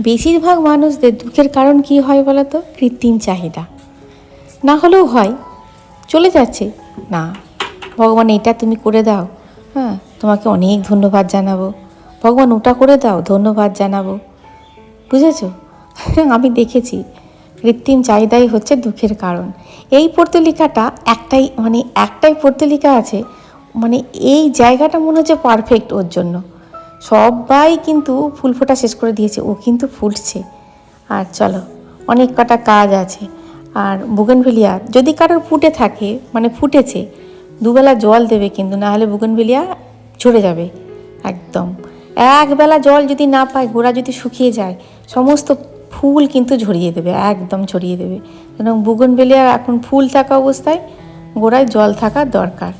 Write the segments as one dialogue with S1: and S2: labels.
S1: বেশিরভাগ মানুষদের দুঃখের কারণ কি হয় বলতো? কৃত্রিম চাহিদা। না হলেও হয়। চলে যাচ্ছে। না, ভগবান এটা তুমি করে দাও। হ্যাঁ তোমাকে অনেক ধন্যবাদ জানাব। ভগবান ওটা করে দাও, ধন্যবাদ জানাব। বুঝেছ? আমি দেখেছি। কৃত্রিম চাহিদাই হচ্ছে দুঃখের কারণ। এই পর্তলিকাটা একটাই মানে একটাই পর্তলিকা আছে। মানে এই জায়গাটা মনে হচ্ছে পারফেক্ট ওর জন্য। সবাই কিন্তু ফুল ফোটা শেষ করে দিয়েছে, ও কিন্তু ফুটছে। আর চলো, অনেক কটা কাজ আছে। আর বুগনভেলিয়া, যদি কারোর ফুটে থাকে মানে ফুটেছে, দুবেলা জল দেবে কিন্তু না হলে বুগনভেলিয়া ঝরে যাবে, একদম। একবেলা জল যদি না পায়, গোড়া যদি শুকিয়ে যায়, সমস্ত ফুল কিন্তু ঝরিয়ে দেবে, একদম ঝরিয়ে দেবে। এবং বুগনভেলিয়া এখন ফুল থাকা অবস্থায় গোড়ায় জল থাকা দরকার।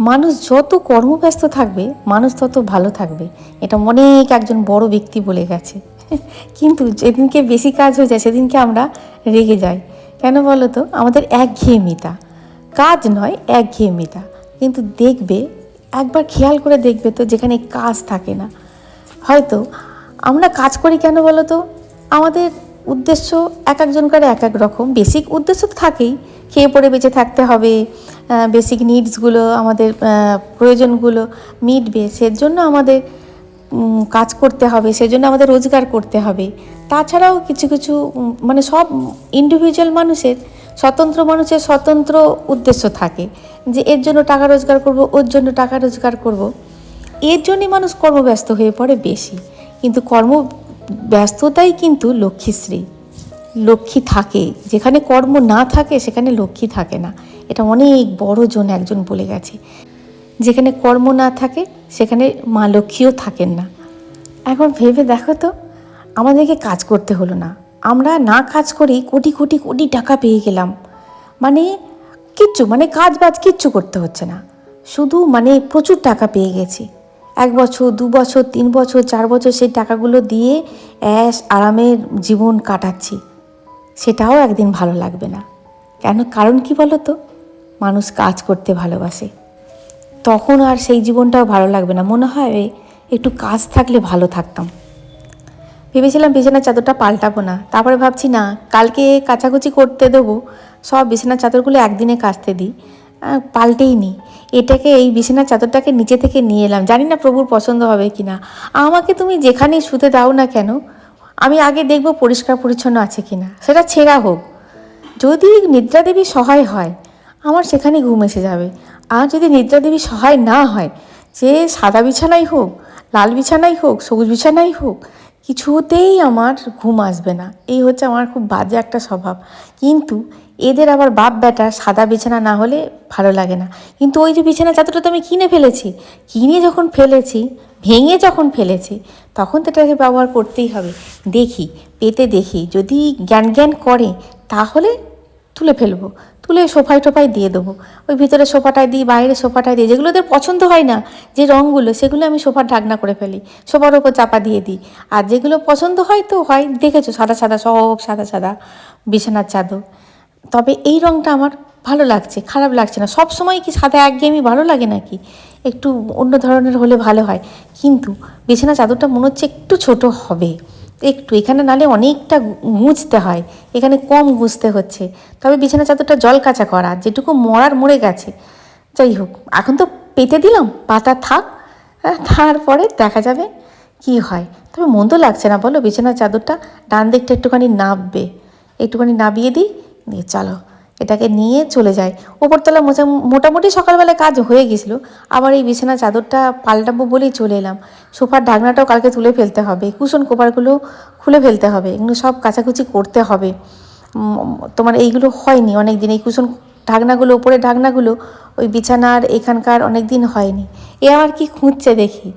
S1: মানুষ যত কর্মব্যস্ত থাকবে, মানুষ তত ভালো থাকবে। এটা অনেক একজন বড় ব্যক্তি বলে গেছে। কিন্তু যেদিনকে বেশি কাজ হয়ে যায়, সেদিনকে আমরা রেগে যাই। কেন বলো তো? আমাদের একঘেয়েমিতা। কাজ নয়, একঘেয়েমিতা। কিন্তু দেখবে, একবার খেয়াল করে দেখবে তো যেখানে কাজ থাকে না। হয়তো আমরা কাজ করি কেন বলো তো? আমাদের উদ্দেশ্য এক একজনকার এক এক রকম। বেসিক উদ্দেশ্য তো থাকেই। খেয়ে পড়ে বেঁচে থাকতে হবে বেসিক নিডসগুলো আমাদের প্রয়োজনগুলো মিটবে, সেজন্য আমাদের কাজ করতে হবে, সেজন্য আমাদের রোজগার করতে হবে। তাছাড়াও কিছু কিছু মানে সব ইন্ডিভিজুয়াল মানুষের, স্বতন্ত্র মানুষের স্বতন্ত্র উদ্দেশ্য থাকে, যে এর জন্য টাকা রোজগার করব, ওর জন্য টাকা রোজগার করব। এর জন্যই মানুষ কর্মব্যস্ত হয়ে পড়ে বেশি, কিন্তু কর্ম ব্যস্ততাই কিন্তু লক্ষ্মীশ্রী লক্ষ্মী থাকে, যেখানে কর্ম না থাকে, সেখানে লক্ষ্মী থাকে না। এটা অনেক বড় জন একজন বলে গেছে। যেখানে কর্ম না থাকে, সেখানে মা লক্ষ্মীও থাকেন না। এখন ভেবে দেখো তো, আমাদেরকে কাজ করতে হলো না। আমরা না কাজ করি কোটি কোটি কোটি টাকা পেয়ে গেলাম। মানে কিচ্ছু মানে কাজ বাজ কিচ্ছু করতে হচ্ছে না। শুধু মানে প্রচুর টাকা পেয়ে গেছি। এক বছর, দু বছর, তিন বছর, চার বছর সেই টাকাগুলো দিয়ে অ্যাশ আরামের জীবন কাটাচ্ছি। সেটাও একদিন ভালো লাগবে না। কেন, কারণ কি বলো তো? মানুষ কাজ করতে ভালোবাসে। তখন আর সেই জীবনটাও ভালো লাগবে না। মনে হয় একটু কাজ থাকলে ভালো থাকতাম। ভেবেছিলাম বিছানার চাদরটা পাল্টাবো না। তারপরে ভাবছি, না, কালকে কাচাকুচি করতে দেবো। সব বিছানার চাদরগুলো একদিনে কাচতে দিই। পাল্টেই নি। এটাকে এই বিছানার চাদরটাকে নিচে থেকে নিয়ে এলাম। জানি না প্রভুর পছন্দ হবে কি না আমাকে তুমি যেখানেই শুতে দাও না কেন, আমি আগে দেখব পরিষ্কার পরিচ্ছন্ন আছে কি না সেটা ছেঁড়া হোক। যদি নিদ্রা দেবী সহায় হয় আমার সেখানে ঘুম এসে যাবে। আর যদি নিদ্রা দেবী সহায় না হয়, যে সাদা বিছানাই হোক, লাল বিছানাই হোক, সবুজ বিছানাই হোক, কিছুতেই আমার ঘুম আসবে না। এই হচ্ছে আমার খুব বাজে একটা স্বভাব। কিন্তু এদের আবার বাপ বেটা সাদা বিছানা না হলে ভালো লাগে না। কিন্তু ওই যে বিছানা চাদরটা তো আমি কিনে ফেলেছি, কিনে যখন ফেলেছি, ভেঙে যখন ফেলেছি, তখন তো এটাকে ব্যবহার করতেই হবে। দেখি, পেতে দেখি, যদি জ্ঞান জ্ঞান করে, তাহলে তুলে ফেলব। তুলে সোফায় টোফায় দিয়ে দেবো। ওই ভিতরে সোফাটায় দিই, বাইরে সোফাটায় দিই। যেগুলো ওদের পছন্দ হয় না, যে রঙগুলো, সেগুলো আমি সোফার ঢাকনা করে ফেলি। সোফার ওপর চাপা দিয়ে দিই। আর যেগুলো পছন্দ হয় তো হয়, দেখেছ? সাদা সাদা সব সাদা সাদা বিছানার চাদর। তবে এই রঙটা আমার ভালো লাগছে, খারাপ লাগছে না। সব সময় কি সাদা একঘেয়েমি ভালো লাগে নাকি? একটু অন্য ধরনের হলে ভালো হয়। কিন্তু বিছানা চাদরটা মনে হচ্ছে একটু ছোট হবে। একটু এখানে নালে অনেকটা গুঁজতে হয় এখানে কম গুঁজতে হচ্ছে। তবে বিছানা চাদরটা জল কাঁচা করা যেটুকু মরার মরে গেছে। যাই হোক এখন তো পেতে দিলাম পাতা থাক হ্যাঁ, তারপরে দেখা যাবে কি হয়। তবে মন্দ লাগছে না বলো বিছানার চাদরটা ডান দিকটা একটুখানি নাববে একটুখানি নাবিয়ে দিই দিয়ে চলো। এটাকে নিয়ে চলে যায়। ওপরতলা মোচা মোটামুটি সকালবেলায় কাজ হয়ে গেছিল। আবার এই বিছানা চাদরটা পাল্টাবো বলেই চলে এলাম। সোফার ঢাকনাটাও কালকে তুলে ফেলতে হবে। কুশন কোপারগুলো খুলে ফেলতে হবে। এগুলো সব কাচাকুচি করতে হবে। তোমার এইগুলো হয়নি অনেক দিন এই কুশন ঢাকনাগুলো, উপরে ঢাকনাগুলো, ওই বিছানার এখানকার অনেক দিন হয়নি। এ আমার কি খুঁজছে দেখি?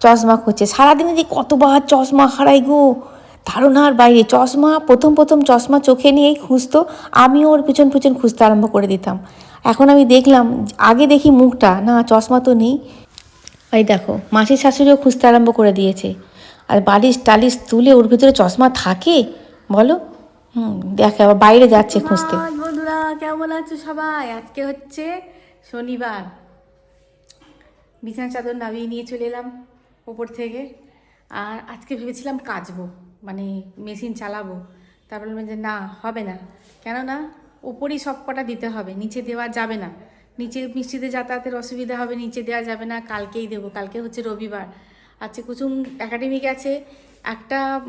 S1: চশমা খুঁজছে। সারাদিনে যে কতবার চশমা হারাই গো। ধারণার বাইরে, চশমা, প্রথম প্রথম চশমা চোখে নিয়েই খুঁজতো, আমিও ওর পিছন পিছন খুঁজতে আরম্ভ করে দিতাম। এখন আমি দেখলাম, আগে দেখি মুখটা, না, চশমা তো নেই। এই দেখো, মাসির শাশুড়িও খুঁজতে আরম্ভ করে দিয়েছে। আর বালিশ টালিশ তুলে ওর ভিতরে চশমা থাকে? বলো। হুম, দেখে, আবার বাইরে যাচ্ছে খুঁজতে।
S2: বন্ধুরা, কেমন আছো সবাই? আজকে হচ্ছে শনিবার। বিছানা চাদর নামিয়ে নিয়ে চলে এলাম ওপর থেকে। আর আজকে ভেবেছিলাম কাচবো। মানে মেশিন চালাবো। তারপর বললাম যে, না, হবে না। কেননা ওপরই সব কটা দিতে হবে, নিচে দেওয়া যাবে না। নিচে মিষ্টিতে যাতায়াতের অসুবিধা হবে, নিচে দেওয়া যাবে না, কালকেই দেবো। কালকে হচ্ছে রবিবার। আজকে কুচুম একাডেমি গেছে একটা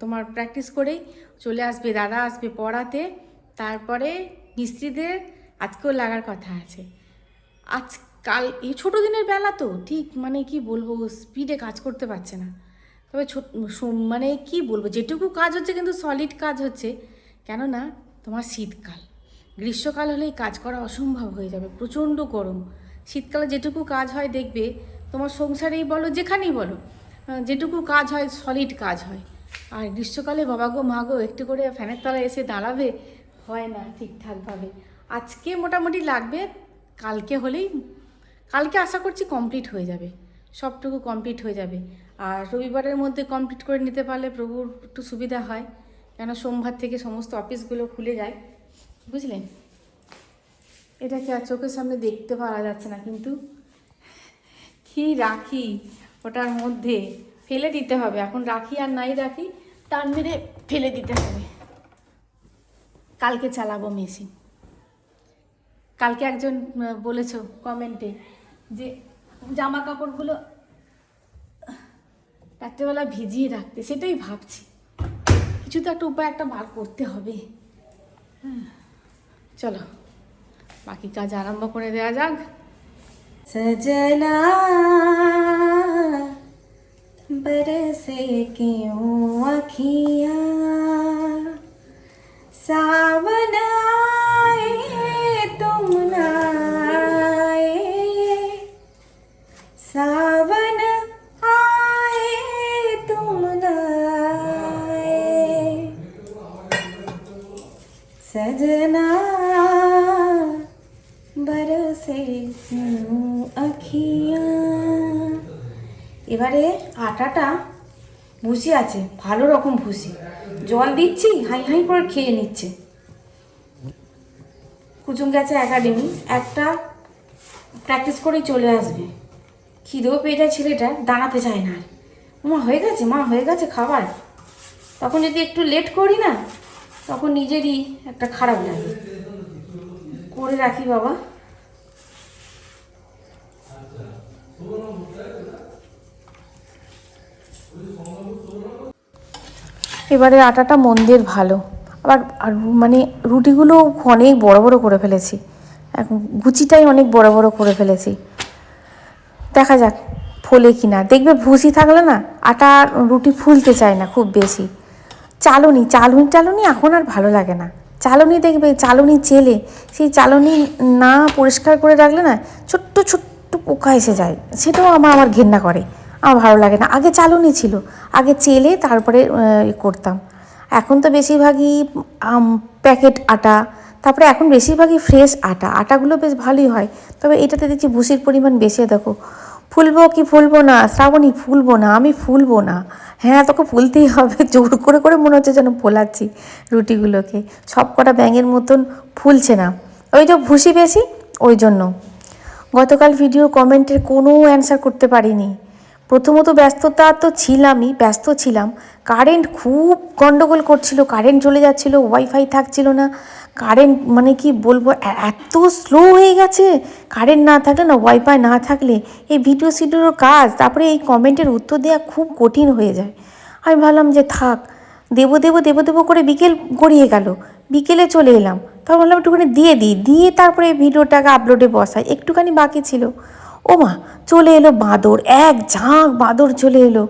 S2: তোমার প্র্যাকটিস করেই চলে আসবে, দাদা আসবে পড়াতে। তারপরে মিস্ত্রিদের আজকেও লাগার কথা আছে। আজ কাল, এই ছোটো দিনের বেলা তো, ঠিক মানে কি বলব স্পিডে কাজ করতে পারছে না। তবে ছোট মানে কি বলব, যেটুকু কাজ হচ্ছে কিন্তু সলিড কাজ হচ্ছে। কেননা তোমার শীতকাল। গ্রীষ্মকাল হলেই কাজ করা অসম্ভব হয়ে যাবে, প্রচণ্ড গরম। শীতকালে যেটুকু কাজ হয় দেখবে, তোমার সংসারেই বলো, যেখানেই বলো যেটুকু কাজ হয় সলিড কাজ হয়। আর গ্রীষ্মকালে বাবা গো, মা গো, একটু করে ফ্যানের তলায় এসে দাঁড়াবে, হয় না ঠিকঠাকভাবে। আজকে মোটামুটি লাগবে, কালকে হলেই, কালকে আশা করছি কমপ্লিট হয়ে যাবে। সবটুকু কমপ্লিট হয়ে যাবে। আর রবিবারের মধ্যে কমপ্লিট করে নিতে পারলে প্রভুর একটু সুবিধা হয়। কেন সোমবার থেকে সমস্ত অফিসগুলো খুলে যায়। বুঝলেন? এটাকে আর চোখের সামনে দেখতে পাওয়া যাচ্ছে না কিন্তু। কি রাখি ওটার মধ্যে? ফেলে দিতে হবে। এখন রাখি আর নাই রাখি তার মেরে ফেলে দিতে হবে। কালকে চালাবো মেশিন কালকে একজন বলেছ কমেন্টে যে জামা কাপড়গুলো রাত্রেবেলা ভিজিয়ে রাখতে সেটাই ভাবছি কিছু তো একটা উপায় একটা বার করতে হবে হ্যাঁ, চলো বাকি কাজ আরম্ভ করে দেওয়া যাক
S1: सजना बरसे क्यों अखियाँ सावन এবারে আটাটা ভুসি আছে, ভালো রকম ভুসি। জল দিচ্ছি, হাই হাই করে খেয়ে নিচ্ছে। কুচুম গেছে একাডেমি, একটা প্র্যাকটিস করেই চলে আসবে। খিদেও পেয়ে যায় ছেলেটা, দাঁড়াতে চায় না। মা হয়ে গেছে, মা, হয়ে গেছে খাবার। তখন যদি একটু লেট করি না, তখন নিজেরই একটা খারাপ লাগে। করে রাখি বাবা। এবারে আটাটা মন্দের ভালো। আবার, আর মানে রুটিগুলো অনেক বড় বড় করে ফেলেছি। এখন গুচিটাই অনেক বড় বড় করে ফেলেছি। দেখা যাক, ফোলে কি না দেখবে ভুসি থাকলে না, আটা রুটি ফুলতে চায় না খুব বেশি। চালনি চালনি চালনি এখন আর ভালো লাগে না। চালনি দেখবে, চালনি চেলে। সেই চালনি না পরিষ্কার করে রাখলে না ছোট্ট ছোট্ট পোকা এসে যায়, সেটাও আমার আমার ঘেন্না করে। আমার ভালো লাগে না। আগে চালনি ছিল। আগে চেলে তারপরে করতাম। এখন তো বেশিরভাগই প্যাকেট আটা, তারপরে এখন বেশিরভাগই ফ্রেশ আটা। আটাগুলো বেশ ভালোই হয়। তবে এটাতে দেখছি ভুসির পরিমাণ বেশি। দেখো, ফুলবো কি ফুলবো না? শ্রাবণী, ফুলবো না। আমি ফুলবো না। হ্যাঁ তোকে ফুলতেই হবে। জোর করে করে মনে হচ্ছে যেন ফোলাচ্ছি রুটিগুলোকে। সব কটা ব্যাঙের মতন ফুলছে না। ওই যে ভুসি বেশি, ওই জন্য। গতকাল ভিডিও কমেন্টের কোনো অ্যান্সার করতে পারিনি। প্রথমত ব্যস্ততা তো ছিলামই, ব্যস্ত ছিলাম। কারেন্ট খুব গন্ডগোল করছিল, কারেন্ট চলে যাচ্ছিল ওয়াইফাই থাকছিল না। কারেন্ট মানে কি বলব এত স্লো হয়ে গেছে। কারেন্ট না থাকলে না ওয়াইফাই না থাকলে এই ভিডিও সিডিওর কাজ। তারপরে এই কমেন্টের উত্তর দেওয়া খুব কঠিন হয়ে যায়। আমি ভাবলাম যে থাক দেবো দেবো দেবো দেবো করে বিকেল গড়িয়ে গেল। বিকেলে চলে এলাম। তখন বললাম একটুখানি দিয়ে দিই। দিয়ে তারপরে ভিডিওটাকে আপলোডে বসাই। একটুখানি বাকি ছিল। ও মা চলে এলো বাঁদর। এক ঝাঁক বাঁদর চলে এলো।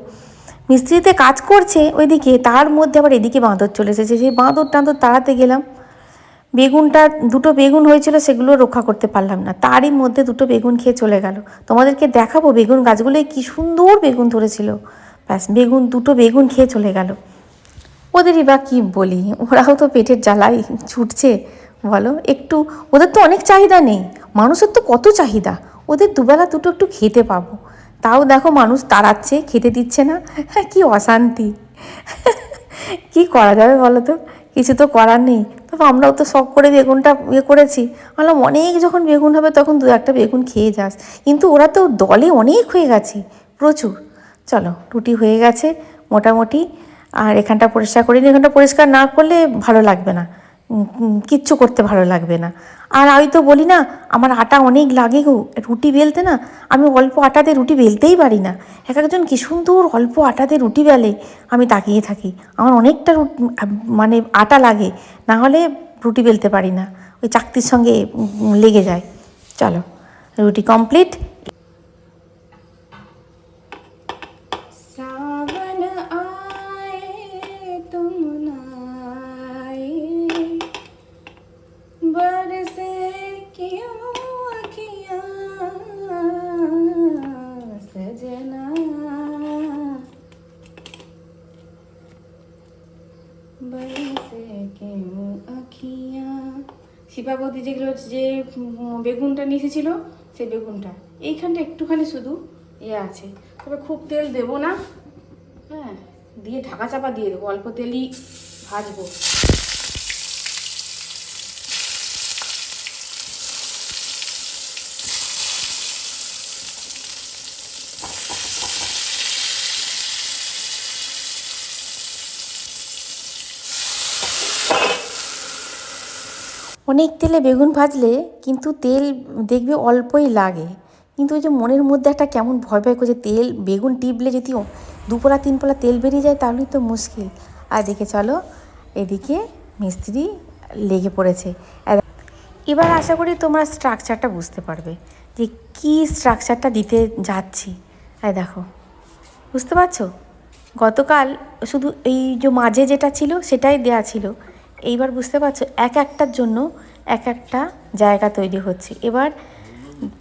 S1: মিস্ত্রিতে কাজ করছে ওইদিকে, তার মধ্যে আবার এদিকে বাঁদর চলে এসেছে। সেই বাঁদর টাঁদর তাড়াতে গেলাম। বেগুনটা, দুটো বেগুন হয়েছিল, সেগুলো রক্ষা করতে পারলাম না। তারই মধ্যে দুটো বেগুন খেয়ে চলে গেল। তোমাদেরকে দেখাবো বেগুন গাছগুলোয় কি সুন্দর বেগুন ধরেছিল। ব্যাস, বেগুন, দুটো বেগুন খেয়ে চলে গেল। ওদেরই বা কী বলি? ওরাও তো পেটের জ্বালাই ছুটছে। বলো, একটু, ওদের তো অনেক চাহিদা নেই। মানুষের তো কত চাহিদা? ওদের দুবেলা দুটো একটু খেতে পাবো। তাও দেখো মানুষ তাড়াচ্ছে, খেতে দিচ্ছে না। হ্যাঁ কী অশান্তি। কি করা যাবে বলো তো? কিছু তো করার নেই। তবে আমরাও তো শখ করে বেগুনটা ইয়ে করেছি। বললাম, অনেক যখন বেগুন হবে তখন দু একটা বেগুন খেয়ে যাস। কিন্তু ওরা তো দলে অনেক হয়ে গেছে। প্রচুর। চলো, রুটি হয়ে গেছে মোটামুটি। আর এখানটা পরিষ্কার করিনি, এখানটা পরিষ্কার না করলে ভালো লাগবে না। কিচ্ছু করতে ভালো লাগবে না। আর আমি তো বলি না, আমার আটা অনেক লাগে গো, রুটি বেলতে না, আমি অল্প আটাতে রুটি বেলতেই পারি না। এক একজন কি সুন্দর অল্প আটাতে রুটি বেলে, আমি তাকিয়ে থাকি। আমার অনেকটা মানে আটা লাগে, না হলে রুটি বেলতে পারি না। ওই চাকতির সঙ্গে লেগে যায়। চলো, রুটি কমপ্লিট
S2: আঁকিয়া আঁকিয়া সজনা শিপা বৌদি যেগুলো যে বেগুনটা নিয়ে এসেছিল সেই বেগুনটা এইখানটা একটুখানি শুধু ইয়ে আছে তবে খুব তেল দেব না হ্যাঁ দিয়ে ঢাকা চাপা দিয়ে দেবো অল্প তেলই ভাজবো।
S1: অনেক তেলে বেগুন ভাজলে কিন্তু তেল দেখবে অল্পই লাগে। কিন্তু ওই যে মনের মধ্যে একটা কেমন ভয় ভয় করছে তেল, বেগুন টিপলে যদি দুপোলা তিন পোলা তেল বেরিয়ে যায় তাহলেই তো মুশকিল। আর দেখে চলো, এদিকে মিস্ত্রি লেগে পড়েছে। এবার আশা করি তোমরা স্ট্রাকচারটা বুঝতে পারবে যে কী স্ট্রাকচারটা দিতে যাচ্ছি। আর দেখো, বুঝতে পারছ? গতকাল শুধু এই যে মাঝে যেটা ছিল সেটাই দেয়া ছিল। এইবার বুঝতে পারছ এক একটার জন্য এক একটা জায়গা তৈরি হচ্ছে। এবার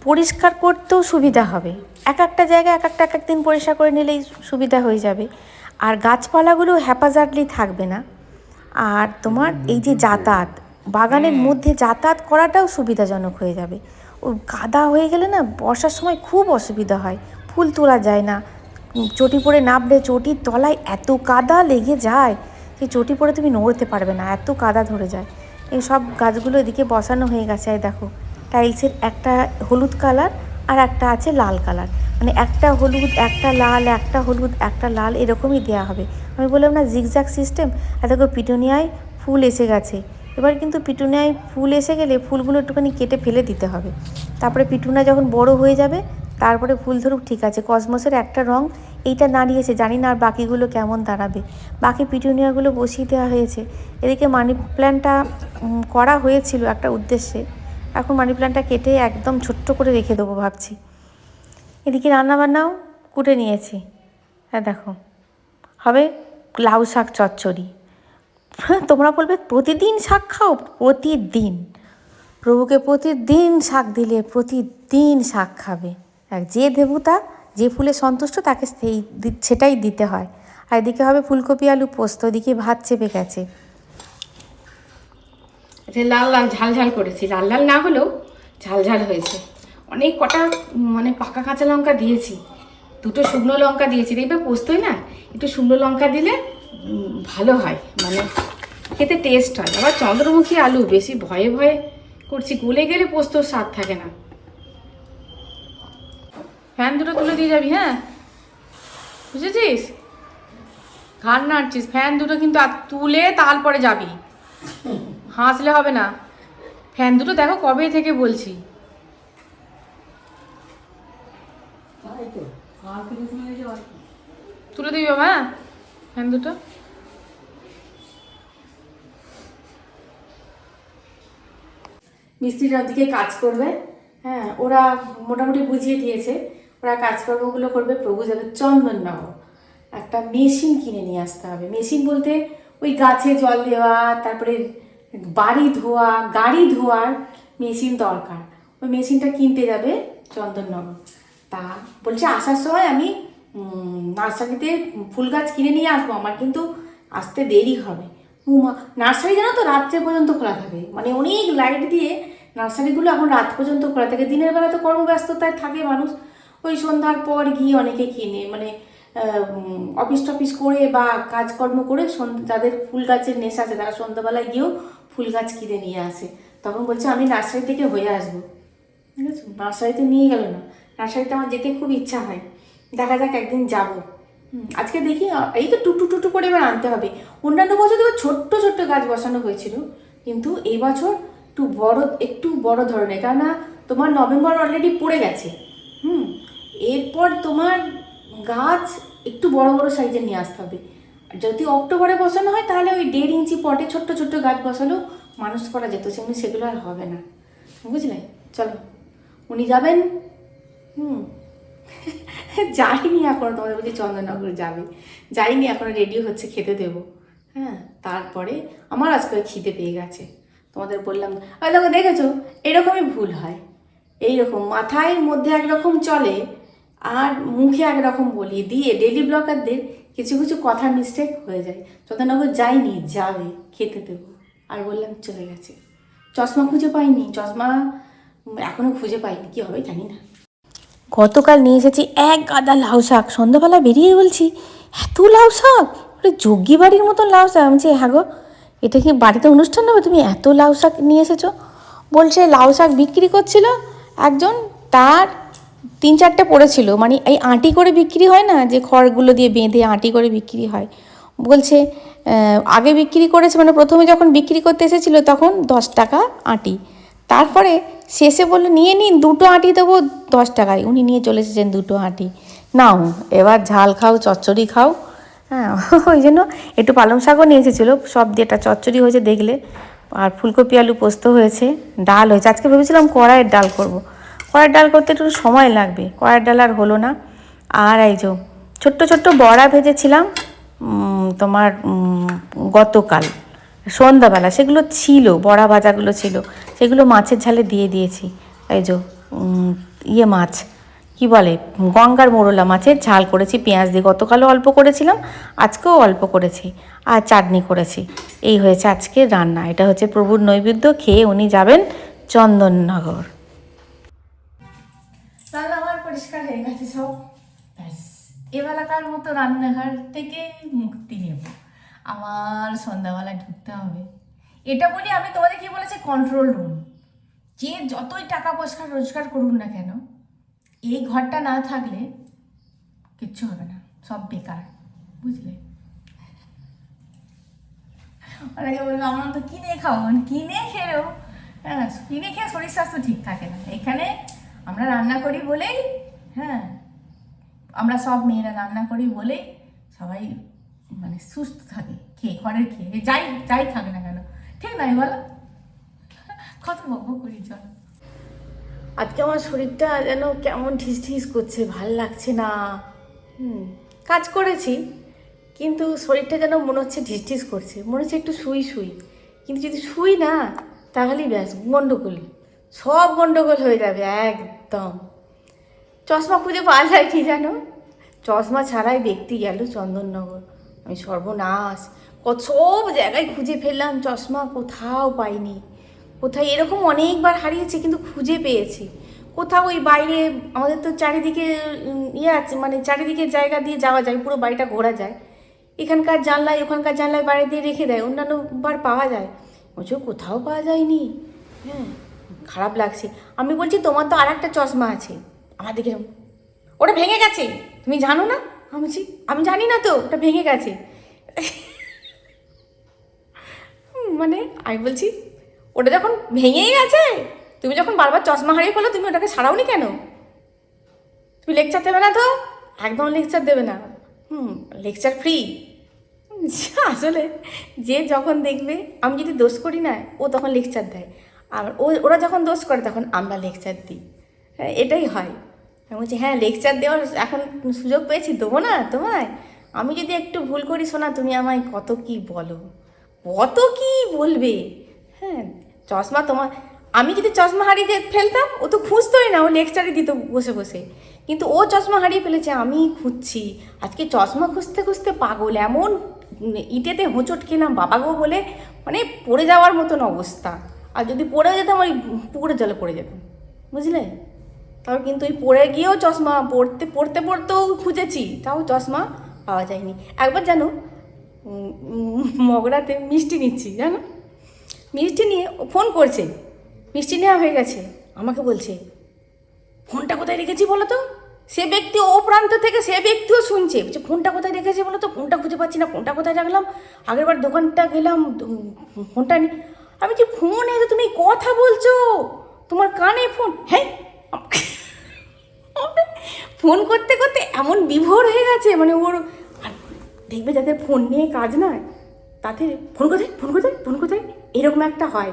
S1: পরিষ্কার করতেও সুবিধা হবে। এক একটা জায়গা এক একটা এক এক দিন পরিষ্কার করে নিলেই সুবিধা হয়ে যাবে। আর গাছপালাগুলো হ্যাপাজার্ডলি থাকবে না। আর তোমার এই যে যাতায়াত বাগানের মধ্যে যাতায়াত করাটাও সুবিধাজনক হয়ে যাবে। ও কাদা হয়ে গেলে না বর্ষার সময় খুব অসুবিধা হয়। ফুল তোলা যায় না। চটি পরে নামলে চটির তলায় এত কাদা লেগে যায়। সেই চটি পরে তুমি নড়তে পারবে না, এত কাদা ধরে যায়। এই সব গাছগুলো এদিকে বসানো হয়ে গেছে, এই দেখো। টাইলসের একটা হলুদ কালার আর একটা আছে লাল কালার। মানে একটা হলুদ, একটা লাল, একটা হলুদ, একটা লাল, এরকমই দেওয়া হবে। আমি বললাম, না জিগজ্যাগ সিস্টেম আর দেখো পিটুনিয়ায় ফুল এসে গেছে। এবার কিন্তু পিটুনিয়ায় ফুল এসে গেলে ফুলগুলো একটুখানি কেটে ফেলে দিতে হবে। তারপরে পিটুনা যখন বড় হয়ে যাবে তারপরে ফুল ধরুক, ঠিক আছে। কসমসের একটা রং এইটা দাঁড়িয়েছে জানি না আর বাকিগুলো কেমন দাঁড়াবে। বাকি পিটুনিয়াগুলো বসিয়ে দেওয়া হয়েছে। এদিকে মানি প্ল্যান্টটা করা হয়েছিল একটা উদ্দেশ্যে। এখন মানি প্ল্যান্টটা কেটে একদম ছোট্ট করে রেখে দেবো ভাবছি। এদিকে রান্নাবান্নাও কুটে নিয়েছি। হ্যাঁ দেখো। হবে লাউ শাক চচ্চড়ি। তোমরা বলবে, প্রতিদিন শাক খাও? প্রতিদিন। প্রভুকে প্রতিদিন শাক দিলে প্রতিদিন শাক খাবে। যে দেবতা, যে ফুলে সন্তুষ্ট তাকে সেই সেটাই দিতে হয়। আর এদিকে হবে ফুলকপি, আলু পোস্ত, ওদিকে ভাত চেপে গেছে।
S2: আচ্ছা লাল লাল, ঝাল ঝাল করেছি। লাল লাল না হলেও ঝাল ঝাল হয়েছে। অনেক কটা মানে পাকা কাঁচা লঙ্কা দিয়েছি। দুটো শুকনো লঙ্কা দিয়েছি। দেখবে পোস্তই না, একটু শুকনো লঙ্কা দিলে ভালো হয়। মানে খেতে টেস্ট হয়। আবার চন্দ্রমুখী আলু বেশি ভয়ে ভয়ে করছি। গলে গেলে পোস্তর স্বাদ থাকে না। ফ্যান দুটো তুলে দিয়ে যাবি হ্যাঁ? বুঝেছিস? ঘাড় নাড়ছিস ফ্যান দুটো কিন্তু আর তুলে তারপরে যাবি। হাসলে হবে না। ফ্যান দুটো দেখো কবে থেকে বলছি। তুলে দিবি বাবা হ্যাঁ? ফ্যান দুটো। মিস্ত্রিরা ওদিকে কাজ করবে হ্যাঁ ওরা মোটামুটি বুঝিয়ে দিয়েছে। ওরা কাজকর্মগুলো করবে, প্রভু যাবে চন্দননগর একটা মেশিন কিনে নিয়ে আসতে হবে। মেশিন বলতে ওই গাছে জল দেওয়া, তারপরে বাড়ি ধোয়া, গাড়ি ধোয়ার মেশিন দরকার। ওই মেশিনটা কিনতে যাবে চন্দননগর তা বলছে, আসার সময় আমি নার্সারিতে ফুল গাছ কিনে নিয়ে আসব, আমার কিন্তু আসতে দেরি হবে। উমা নার্সারি জানো তো, রাত্রে পর্যন্ত খোলা থাকে। মানে অনেক লাইট দিয়ে নার্সারিগুলো এখন রাত পর্যন্ত খোলা থাকে। দিনের বেলা তো কর্মব্যস্ততায় থাকে মানুষ। ওই সন্ধ্যার পর গিয়ে অনেকে কিনে মানে অফিস টফিস করে বা কাজকর্ম করে যাদের ফুল গাছের নেশা আছে, তারা সন্ধ্যাবেলায় গিয়েও ফুল গাছ কিনে নিয়ে আসে। তখন বলছে, আমি নার্সারি থেকে হয়ে আসব। ঠিক আছে? নার্সারিতে নিয়ে গেল না। নার্সারিতে আমার যেতে খুব ইচ্ছা হয়। দেখা যাক একদিন যাব।
S1: আজকে দেখি, এই তো টুটু টুটু করে এবার আনতে হবে। অন্যান্য বছর তো ছোট্ট ছোট্ট গাছ বসানো হয়েছিল। কিন্তু এই বছর একটু বড় একটু বড় ধরনের। কেননা তোমার নভেম্বর অলরেডি পড়ে গেছে। এরপর তোমার গাছ একটু বড় বড় সাইজের নিয়ে আসতে হবে। যদি অক্টোবরে বসানো হয়, তাহলে ওই দেড় ইঞ্চি পটে ছোট্ট ছোট্ট গাছ বসালেও মানুষ করা যেত সেগুলো সেগুলো আর হবে না। বুঝলে? চলো, উনি যাবেন? হুম। যাইনি এখনও, তোমাদের বলছি চন্দননগর যাবে। যাইনি, এখনও রেডি হচ্ছে, খেতে দেবো। হ্যাঁ তারপরে আমার আজকে খিদে পেয়ে গেছে। তোমাদের বললাম, আর দেখো, দেখেছ? এরকমই ভুল হয়। এইরকম, মাথায় মধ্যে একরকম চলে আর মুখে একরকম বলি দিয়ে ডেলি ব্লগারদের কিছু কিছু কথা মিস্টেক হয়ে যায়। চন্দননগর যাইনি, যাবে, খেতে দেবো। আর বললাম, চলে গেছে। চশমা খুঁজে পাইনি, চশমা এখনও খুঁজে পাইনি, কি হবে জানি না।
S3: গতকাল নিয়ে এসেছি এক গাদা লাউ শাক। সন্ধ্যাবেলা বেরিয়ে বলছি, এত লাউ শাক? যোগ্যী বাড়ির মতন লাউ শাক। আমি হ্যাঁ গো, এটা কি বাড়িতে অনুষ্ঠান হবে? তুমি এত লাউ শাক নিয়ে এসেছ? বলছে, লাউ শাক বিক্রি করছিল একজন, তার তিন চারটে পড়েছিল মানে এই আঁটি করে বিক্রি হয় না যে খড়গুলো দিয়ে বেঁধে আঁটি করে বিক্রি হয়? বলছে আগে বিক্রি করেছে মানে প্রথমে যখন বিক্রি করতে এসেছিল তখন দশ টাকা আঁটি। তারপরে শেষে বলল, নিয়ে নিন, দুটো আঁটি দেবো দশ টাকায়। উনি নিয়ে চলে এসেছেন দুটো আঁটি। নাও, এবার ঝাল খাও, চচ্চড়ি খাও। হ্যাঁ ওই জন্য একটু পালং শাকও নিয়ে এসেছিল, সব দিয়ে একটা চচ্চড়ি হয়েছে দেখলে। আর ফুলকপি, আলু পোস্ত হয়েছে, ডাল হয়েছে। আজকে ভেবেছিলাম কড়াইয়ের ডাল করব। কড়াইয়ের ডাল করতে একটু সময় লাগবে। কড়াইয়ের ডাল আর হলো না। আর এই যে ছোট্ট ছোট্ট বড়া ভেজেছিলাম তোমার গতকাল, সন্ধ্যাবেলা, সেগুলো ছিল, বড়া ভাজাগুলো ছিল, সেগুলো মাছের ঝালে দিয়ে দিয়েছি। এই যে ইয়ে মাছ, কি বলে, গঙ্গার মোরলা মাছের ঝাল করেছি, পেঁয়াজ দিয়ে গতকালও অল্প করেছিলাম, আজকেও অল্প করেছি, আর চাটনি করেছি। এই হয়েছে আজকে রান্না। এটা হচ্ছে প্রভুর নৈবেদ্য, খেয়ে উনি যাবেন চন্দননগর।
S1: পরিষ্কার হয়ে গেছে সব। ব্যাস, এবেলাকার মতো রান্নাঘর থেকে মুক্তি নেব। আমার সন্ধ্যাবেলা ঢুকতে হবে। এটা বলি আমি তোমাদের কি বলেছি? কন্ট্রোল রুম যে যতই টাকা পয়সা রোজগার করুন না কেন, এই ঘরটা না থাকলে কিচ্ছু হবে না। সব বেকার, বুঝলে? অনেকে বলবে আমার তো কিনে খাও মানে কিনে খেলেও। হ্যাঁ কিনে খেয়ে শরীর স্বাস্থ্য ঠিক থাকে না। এখানে আমরা রান্না করি বলেই হ্যাঁ আমরা সব মেয়েরা রান্না করি বলেই সবাই মানে সুস্থ থাকে, খেয়ে, ঘরের খেয়ে যাই যাই থাকে না কেন। ঠিক নয় বলো? কত বকব করি, চল। আজকে আমার শরীরটা যেন কেমন ঠিস ঠিস করছে, ভালো লাগছে না। হুম, কাজ করেছি, কিন্তু শরীরটা যেন মনে হচ্ছে ঢিস ঢিস করছে, মনে হচ্ছে একটু শুই শুই। কিন্তু যদি শুই না, তাহলেই ব্যাস, গন্ডগোল। সব গন্ডগোল হয়ে যাবে, একদম। চশমা খুঁজে পাওয়া যায় কি জানো চশমা ছাড়াই দেখতে গেল চন্দননগর। আমি সর্বনাশ। কত সব জায়গায় খুঁজে ফেললাম চশমা কোথাও পাইনি। কোথায় এরকম অনেকবার হারিয়েছি কিন্তু খুঁজে পেয়েছি। কোথাও ওই বাইরে আমাদের তো চারিদিকে ইয়ে আছে মানে চারিদিকে জায়গা দিয়ে যাওয়া যায়, পুরো বাড়িটা ঘোরা যায়। এখানকার জানলায়, ওখানকার জানলায় বাইরে দিয়ে রেখে দেয় অন্যান্য বার পাওয়া যায়। বলছো কোথাও পাওয়া যায়নি? হ্যাঁ খারাপ লাগছে। আমি বলছি, তোমার তো আর একটা চশমা আছে। আমার দিকে ওটা ভেঙে গেছে। তুমি জানো না? আমি বলছি আমি জানি না তো, ওটা ভেঙে গেছে। মানে আমি বলছি, ওটা যখন ভেঙেই গেছে, তুমি যখন বারবার চশমা হারিয়ে ফেলো, তুমি ওটাকে সারাওনি কেন? তুমি লেকচার দেবে না তো? একদম লেকচার দেবে না। হুম লেকচার ফ্রি আসলে যে যখন দেখবে, আমি যদি দোষ করি না, ও তখন লেকচার দেয়। আর ও ওরা যখন দোষ করে, তখন আমরা লেকচার দিই। হ্যাঁ এটাই হয়। আমি বলছি হ্যাঁ লেকচার দেওয়ার এখন সুযোগ পেয়েছি, দেবো না তোমায়। আমি যদি একটু ভুল করি শোনা তুমি আমায় কত কি বলো? কত কি বলবে? হ্যাঁ চশমা তোমার, আমি যদি চশমা হারিয়ে ফেলতাম, ও তো খুঁজতোই না, ও লেকচারে দিত বসে বসে। কিন্তু ও চশমা হারিয়ে ফেলেছে আমি খুঁজছি। আজকে চশমা খুঁজতে খুঁজতে পাগল, এমন ইটেতে হোঁচট খেলাম বাবা গো বলে মানে পড়ে যাওয়ার মতন অবস্থা। আর যদি পড়ে যেতাম, ওই পুকুরের জলে পড়ে যেতাম। বুঝলে? তাও কিন্তু ওই পড়ে গিয়েও চশমা পড়তে পড়তে পড়তেও খুঁজেছি তাও চশমা পাওয়া যায়নি। একবার জানো উম, মিষ্টি নিচ্ছি জানো? মিষ্টি নিয়ে ফোন করছে মিষ্টি নেওয়া হয়ে গেছে আমাকে বলছে ফোনটা কোথায় রেখেছি বলো তো? সে ব্যক্তি ও প্রান্ত থেকে সে ব্যক্তিও শুনছে যে ফোনটা কোথায় রেখেছে বলো তো? ফোনটা খুঁজে পাচ্ছি না ফোনটা কোথায় রাখলাম? আগেরবার দোকানটা গেলাম ফোনটা নি আমি যে ফোন এসে তুমি কথা বলছো তোমার কানে ফোন হ্যাঁ ফোন করতে করতে এমন বিভোর হয়ে গেছে মানে ওর দেখবে যাদের ফোন নিয়ে কাজ নয় তাতে ফোন কোথায় ফোন কোথায় ফোন কোথায়? এরকম একটা হয়,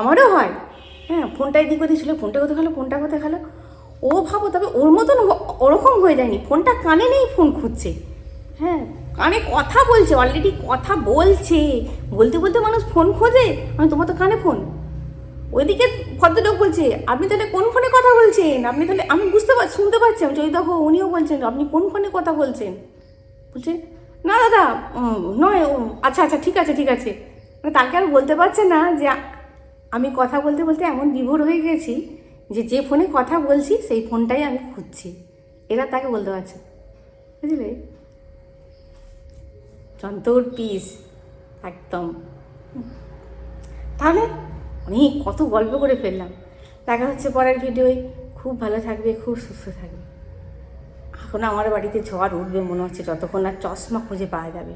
S1: আমারও হয়। হ্যাঁ ফোনটা এদিক ওদিক ছিল, ফোনটা কোথায় খেলো ফোনটা কোথায় খেলো ও ভাবো, তবে ওর মতন ওরকম হয়ে যায়নি, ফোনটা কানে নেই ফোন খুঁজছে। হ্যাঁ কানে কথা বলছে অলরেডি কথা বলছে। বলতে বলতে মানুষ ফোন খোঁজে আমি তোমার তো কানে ফোন। ওইদিকে ভদ্রলোক বলছে আপনি তাহলে কোন ফোনে কথা বলছেন? আপনি তাহলে আমি বুঝতে পারছি শুনতে পাচ্ছি। আমি দেখো উনিও বলছেন আপনি কোন ফোনে কথা বলছেন? বলছে না দাদা নয় ও, আচ্ছা আচ্ছা ঠিক আছে ঠিক আছে। মানে তাকে আর বলতে পারছে না যে আমি কথা বলতে বলতে এমন বিভোর হয়ে গেছি যে যে ফোনে কথা বলছি সেই ফোনটাই আমি খুঁজছি। এরা তাকে বলতে পারছে বুঝলে? যন্তর পিস একদম। তাহলে অনেক, কত গল্প করে ফেললাম। দেখা হচ্ছে পরের ভিডিওয়। খুব ভালো থাকবে, খুব সুস্থ থাকবে। এখন আমার বাড়িতে ঝড় উঠবে মনে হচ্ছে, যতক্ষণ আর চশমা খুঁজে পাওয়া যাবে।